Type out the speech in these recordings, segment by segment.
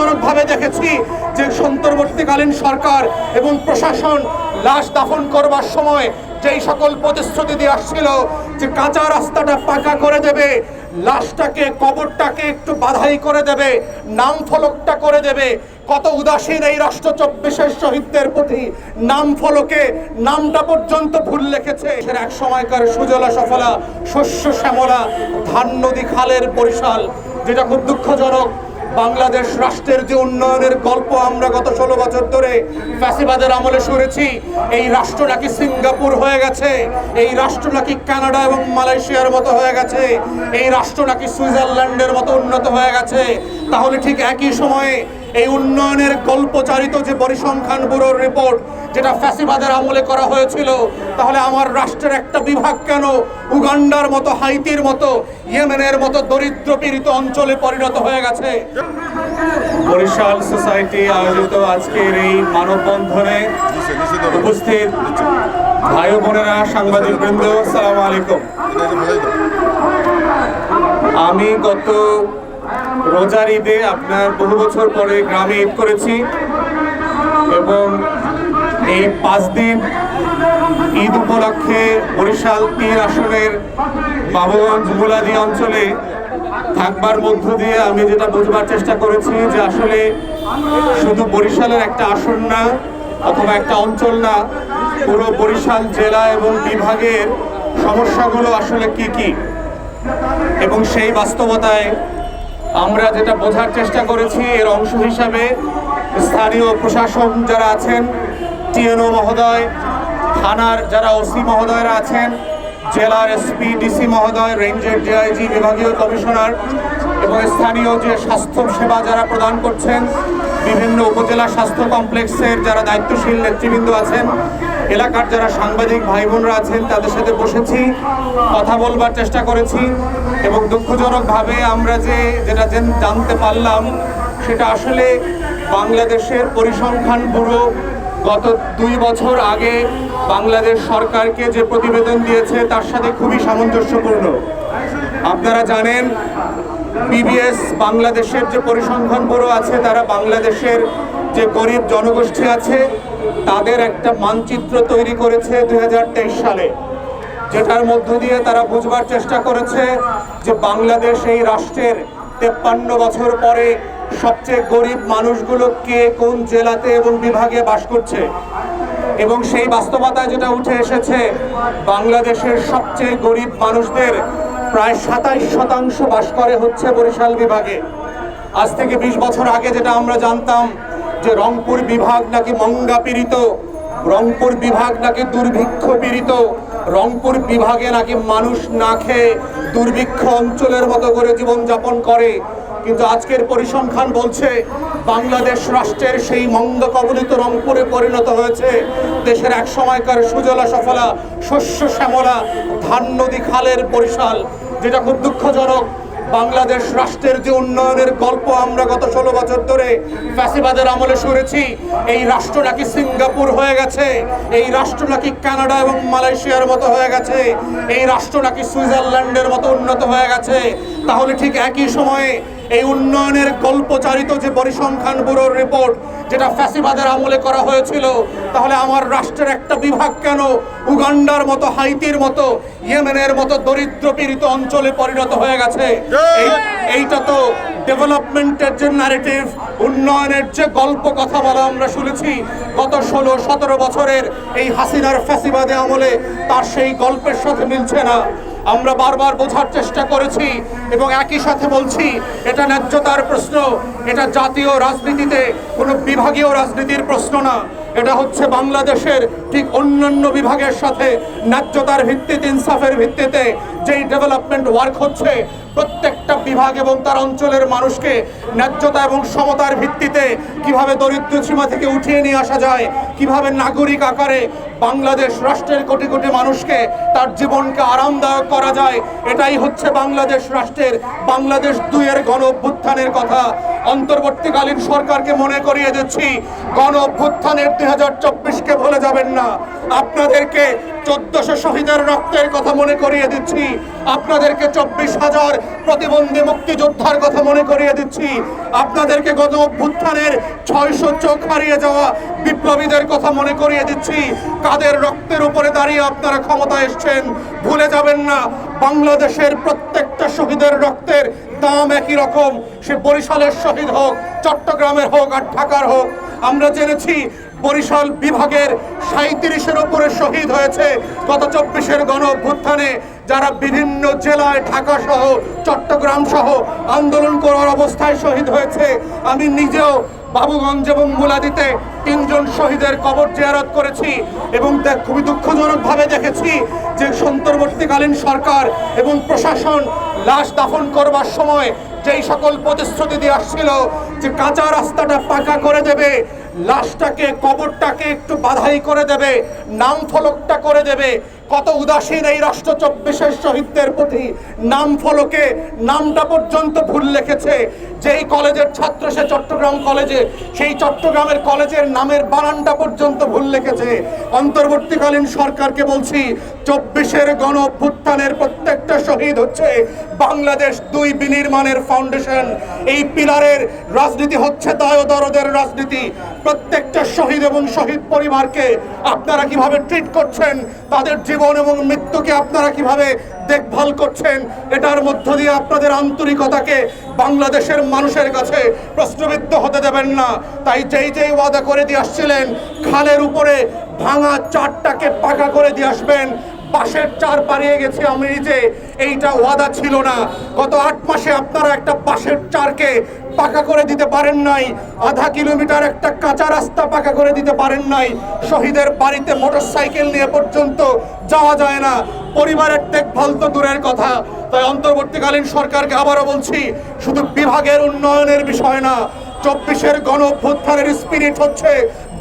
দুঃখজনকভাবে দেখেছি যে সন্তর্বর্তীকালীন সরকার এবং প্রশাসন লাশ দাফন করবার সময় যেই সকল প্রতিশ্রুতি দিয়ে আসছিল যে কাঁচা রাস্তাটা পাকা করে দেবে, লাশটাকে, কবরটাকে একটু বাধাই করে দেবে নাম ফলকটা করে দেবে। কত উদাসীন এই রাষ্ট্র চব্বিশের শহীদদের প্রতি নাম ফলকে নামটা পর্যন্ত ভুল লিখেছে। এক সময়কার সুজলা সফলা, শস্য শ্যামলা, ধান নদী খালের বরিশাল, যেটা খুব দুঃখজনক বাংলাদেশ রাষ্ট্রের যে উন্নয়নের গল্প আমরা গত ষোলো বছর ধরে ফ্যাসিবাদের আমলে শুনেছি, এই রাষ্ট্র নাকি সিঙ্গাপুর হয়ে গেছে, এই রাষ্ট্র নাকি কানাডা এবং মালয়েশিয়ার মতো হয়ে গেছে, এই রাষ্ট্র নাকি সুইজারল্যান্ডের মতো উন্নত হয়ে গেছে। তাহলে ঠিক একই সময়ে এই উন্নয়নের গল্পচারিত যে পরিসংখ্যান ব্যুরোর রিপোর্ট, যেটা ফ্যাসিবাদের আমলে করা হয়েছিল, তাহলে আমার রাষ্ট্রের একটা বিভাগ কেন উগান্ডার মতো, হাইতির মতো, ইয়েমেনের মতো দরিদ্র পীড়িত অঞ্চলে পরিণত হয়ে গেছে? বরিশাল সোসাইটি আয়োজিত আজকের এই মানববন্ধনে উপস্থিত ভাই বোনেরা সাংবাদিক বৃন্দ সালাম আলাইকুম। আমি গত রোজার ঈদে আপনার বহু বছর পরে গ্রামে ঈদ করেছি এবং এই পাঁচ দিন ঈদ উপলক্ষে বরিশাল তিন আসনের বাবুগঞ্জ মুলাদি অঞ্চলে থাকবার মধ্য দিয়ে আমি যেটা বুঝবার চেষ্টা করেছি যে আসলে শুধু বরিশালের একটা আসন না, অথবা একটা অঞ্চল না, পুরো বরিশাল জেলা এবং বিভাগের সমস্যাগুলো আসলে কি কি? এবং সেই বাস্তবতায় আমরা যেটা বোঝার চেষ্টা করেছি, এর অংশ হিসাবে স্থানীয় প্রশাসন যারা আছেন, টিএনও মহোদয়, থানার যারা ওসি মহোদয়রা আছেন, জেলার এসপি, ডিসি মহোদয়, রেঞ্জের ডিআইজি, বিভাগীয় কমিশনার এবং স্থানীয় যে স্বাস্থ্য সেবা যারা প্রদান করছেন, বিভিন্ন উপজেলা স্বাস্থ্য কমপ্লেক্সের যারা দায়িত্বশীল নেতৃবৃন্দ আছেন এলাকার যারা সাংবাদিক ভাই বোনরা আছেন, তাদের সাথে বসেছি, কথা বলবার চেষ্টা করেছি এবং দুঃখজনকভাবে আমরা যে যেটা জেন- জানতে পারলাম, সেটা আসলে বাংলাদেশের পরিসংখ্যান ব্যুরো গত দুই বছর আগে বাংলাদেশ সরকারকে যে প্রতিবেদন দিয়েছে, তার সাথে খুবই সামঞ্জস্যপূর্ণ। আপনারা জানেন, বিবিএস বাংলাদেশের যে পরিসংখ্যান ব্যুরো আছে, তারা বাংলাদেশের যে গরিব জনগোষ্ঠী আছে তাদের একটা মানচিত্র তৈরি করেছে দুই হাজার তেইশ সালে, যেটার মধ্য দিয়ে তারা বুঝবার চেষ্টা করেছে যে বাংলাদেশ এই রাষ্ট্রের তেপ্পান্ন বছর পরে সবচেয়ে গরিব মানুষগুলো কে কোন জেলাতে এবং বিভাগে বাস করছে। এবং সেই বাস্তবতায় যেটা উঠে এসেছে, বাংলাদেশের সবচেয়ে গরিব মানুষদের প্রায় সাতাইশ শতাংশ বাস করে হচ্ছে বরিশাল বিভাগে। আজ থেকে বিশ বছর আগে যেটা আমরা জানতাম যে রংপুর বিভাগ নাকি মঙ্গা পীড়িত, রংপুর বিভাগ নাকি দুর্ভিক্ষ পীড়িত, রংপুর বিভাগে নাকি মানুষ না খেয়ে দুর্ভিক্ষ অঞ্চলের মতো করে জীবনযাপন করে। কিন্তু আজকের পরিসংখ্যান বলছে, বাংলাদেশ রাষ্ট্রের সেই মঙ্গ কবলিত রংপুরে পরিণত হয়েছে। দেশের এক সময়কার সুজলা সফলা, শস্য শ্যামলা, ধান নদী খালের বরিশাল, যেটা খুব দুঃখজনক। বাংলাদেশ রাষ্ট্রের যে উন্নয়নের গল্প আমরা গত ষোলো বছর ধরে ফ্যাসিবাদের আমলে শুনেছি, এই রাষ্ট্র নাকি সিঙ্গাপুর হয়ে গেছে, এই রাষ্ট্র নাকি কানাডা এবং মালয়েশিয়ার মতো হয়ে গেছে, এই রাষ্ট্র নাকি সুইজারল্যান্ডের মতো উন্নত হয়ে গেছে তাহলে ঠিক একই সময়ে এই উন্নয়নের গল্পচারিত যে পরিসংখ্যান ব্যুরোর রিপোর্ট যেটা ফ্যাসিবাদের আমলে করা হয়েছিল তাহলে আমার রাষ্ট্রের একটা বিভাগ কেন উগান্ডার মতো হাইতির মতো ইয়েমেনের মতো দরিদ্র পীড়িত অঞ্চলে পরিণত হয়ে গেছে? এইটা তো ডেভেলপমেন্টের যে ন্যারেটিভ উন্নয়নের যে গল্প কথা বলা আমরা শুনেছি গত ষোলো সতেরো বছরের এই হাসিনার ফ্যাসিবাদে আমলে তার সেই গল্পের সাথে মিলছে না। আমরা বারবার বোঝার চেষ্টা করেছি এবং একই সাথে বলছি, এটা ন্যায্যতার প্রশ্ন, এটা জাতীয় রাজনীতিতে কোনো বিভাগীয় রাজনীতির প্রশ্ন না। এটা হচ্ছে বাংলাদেশের ঠিক অন্যান্য বিভাগের সাথে ন্যায্যতার ভিত্তিতে, ইনসাফের ভিত্তিতে যেই ডেভেলপমেন্ট ওয়ার্ক হচ্ছে, প্রত্যেকটা বিভাগ এবং তার অঞ্চলের মানুষকে ন্যায্যতা এবং সমতার ভিত্তিতে কীভাবে দরিদ্র সীমা থেকে উঠিয়ে নিয়ে আসা যায়, কীভাবে নাগরিক আকারে বাংলাদেশ রাষ্ট্রের কোটি কোটি মানুষকে তার জীবনকে আরামদায়ক করা যায়, এটাই হচ্ছে বাংলাদেশ রাষ্ট্রের, বাংলাদেশ দুইয়ের গণ অভ্যুত্থানের কথা। অন্তর্বর্তীকালীন সরকারকে মনে করিয়ে দিচ্ছি, গণ অভ্যুত্থানের দুই হাজার চব্বিশকে যাবেন না। আপনাদেরকে চোদ্দশো শহীদের রক্তের কথা মনে করিয়ে দিচ্ছি। আপনাদেরকে চব্বিশ হাজার প্রতিবন্ধী মুক্তিযোদ্ধার কথা মনে করিয়ে দিচ্ছি। আপনাদেরকে গণ অভ্যুত্থানের ছয়শো চোখ হারিয়ে যাওয়া বিপ্লবীদের কথা মনে করিয়ে দিচ্ছি। কাদের রক্তের উপরে দাঁড়িয়ে আপনারা ক্ষমতা এসছেন, ভুলে যাবেন না। বাংলাদেশের প্রত্যেকটা শহীদের রক্তের দাম একই রকম। সে বরিশালের শহীদ হোক, চট্টগ্রামের হোক আর ঢাকার হোক। আমরা জেনেছি বরিশাল বিভাগের সাঁত্রিশের উপরে শহীদ হয়েছে গত চব্বিশের গণ অভ্যুত্থানে যারা বিভিন্ন জেলায়, ঢাকা সহ, চট্টগ্রাম সহ আন্দোলন করার অবস্থায় শহীদ হয়েছে। আমি নিজেও বাবুগঞ্জ এবং মুলাদিতে তিনজন শহীদের কবর জিয়ারত করেছি এবং খুবই দুঃখজনকভাবে দেখেছি যে সন্তর্বর্তীকালীন সরকার এবং প্রশাসন লাশ দাফন করবার সময় যেই সকল প্রতিশ্রুতি দিয়ে আসছিল যে কাঁচা রাস্তাটা পাকা করে দেবে লাশটাকে কবরটাকে একটু বাধাই করে দেবে নাম ফলকটা করে দেবে। কত উদাসীন এই রাষ্ট্র চব্বিশের শহীদদের প্রতি নাম ফলকে, নামটা পর্যন্ত ভুল লিখেছে। যেই কলেজের ছাত্র সে চট্টগ্রাম কলেজে, সেই চট্টগ্রামের কলেজের নামের বানানটা পর্যন্ত ভুল লিখেছে। অন্তর্বর্তীকালীন সরকারকে বলছি, চব্বিশের গণ অভ্যুত্থানের প্রত্যেকটা শহীদ হচ্ছে বাংলাদেশ দুই বিনির্মাণের ফাউন্ডেশন। এই পিলারের রাজনীতি হচ্ছে দায় দরদের রাজনীতি। প্রত্যেকটা শহীদ এবং শহীদ পরিবারকে আপনারা কীভাবে ট্রিট করছেন, তাদের জীবন এবং মৃত্যুকে আপনারা কীভাবে দেখভাল করছেন, এটার মধ্য দিয়ে আপনাদের আন্তরিকতাকে বাংলাদেশের মানুষের কাছে প্রশ্নবিদ্ধ হতে দেবেন না। তাই যেই যেই ওয়াদা করে দিয়ে আসছিলেন, খালের উপরে ভাঙা চারটাকে পাকা করে দিয়ে আসবেন বাঁশের চার পাড়িয়ে গেছে, আমি যে এইটা ওয়াদা ছিল না। গত আট মাসে আপনারা একটা বাঁশের চারকে পাকা করে দিতে পারেন নাই। আধা কিলোমিটার একটা কাঁচা রাস্তা পাকা করে দিতে পারেন নাই। শহীদের বাড়িতে মোটরসাইকেল নিয়ে পর্যন্ত যাওয়া যায় না। পরিবারের দেখভাল তো দূরের কথা। তাই অন্তর্বর্তীকালীন সরকারকে আবারও বলছি, শুধু বিভাগের উন্নয়নের বিষয় না চব্বিশের গণ অভ্যুত্থানের স্পিরিট হচ্ছে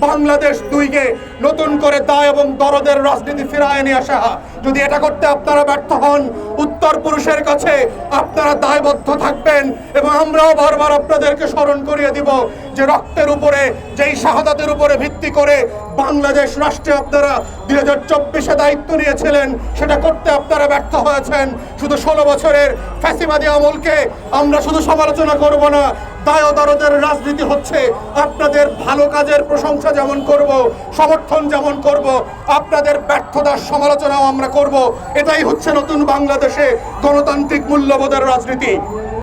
বাংলাদেশ দুইকে নতুন করে দায় এবং দরদের রাজনীতি ফিরায় নিয়ে আসা। যদি এটা করতে আপনারা ব্যর্থ হন, উত্তর পুরুষের কাছে আপনারা দায়বদ্ধ থাকবেন এবং আমরাও বারবার আপনাদেরকে স্মরণ করিয়ে দিব যে রক্তের উপরে, যেই শাহাদাতের উপরে ভিত্তি করে বাংলাদেশ রাষ্ট্রে আপনারা দুই হাজার চব্বিশে দায়িত্ব নিয়েছিলেন, সেটা করতে আপনারা ব্যর্থ হয়েছেন। শুধু ষোলো বছরের ফ্যাসিবাদী আমলকে আমরা শুধু সমালোচনা করব না দায় ও দরদের রাজনীতি হচ্ছে আপনাদের ভালো কাজের প্রশংসা যেমন করব, সমর্থন যেমন করব, আপনাদের ব্যর্থতার সমালোচনাও আমরা করব। এটাই হচ্ছে নতুন বাংলাদেশে গণতান্ত্রিক মূল্যবোধের রাজনীতি।